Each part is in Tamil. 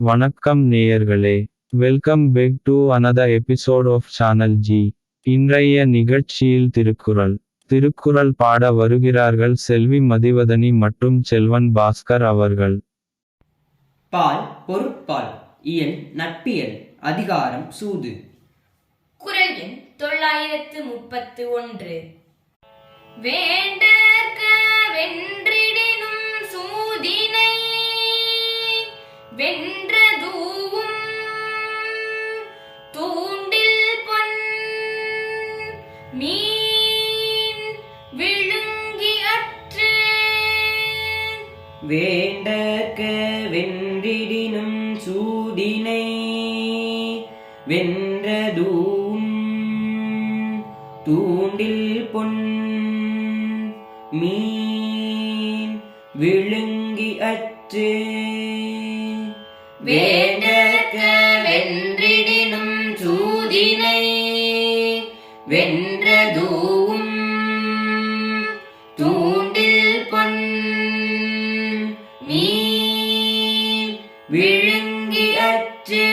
வணக்கம் நேயர்களே. Welcome back to another episode of channel G இன்றைய நிகழ்ச்சியில் திருக்குறள். திருக்குறள் பாட வருகிறார்கள் செல்வி மதிவதனி மற்றும் செல்வன் பாஸ்கர் அவர்கள். பால் பொருட்பால் இயல் நட்பியல் அதிகாரம் சூது. குரல் எண் தொள்ளாயிரத்து முப்பத்து ஒன்று. வேண்டற்க வென்றதூவும் தூண்டில் பொன் மீன் விழுங்கி அற்று வேண்டற்க வென்றிடினும் சூடினை வென்றதூம் தூண்டில் பொன் மீன் விழுங்கி அற்று வேண்டற்க வென்றிடினும் சூதினை வென்றதூவும் தூண்டில் பொன் மீன் விழுங்கி அற்றே.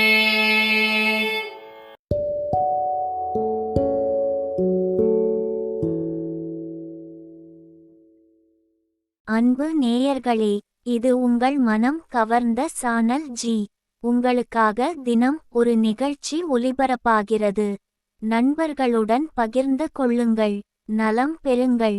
அன்பு நேயர்களே இது உங்கள் மனம் கவர்ந்த சானல் ஜி. உங்களுக்காக தினம் ஒரு நிகழ்ச்சி ஒலிபரப்பாகிறது நண்பர்களுடன் பகிர்ந்து கொள்ளுங்கள். நலம் பெறுங்கள்.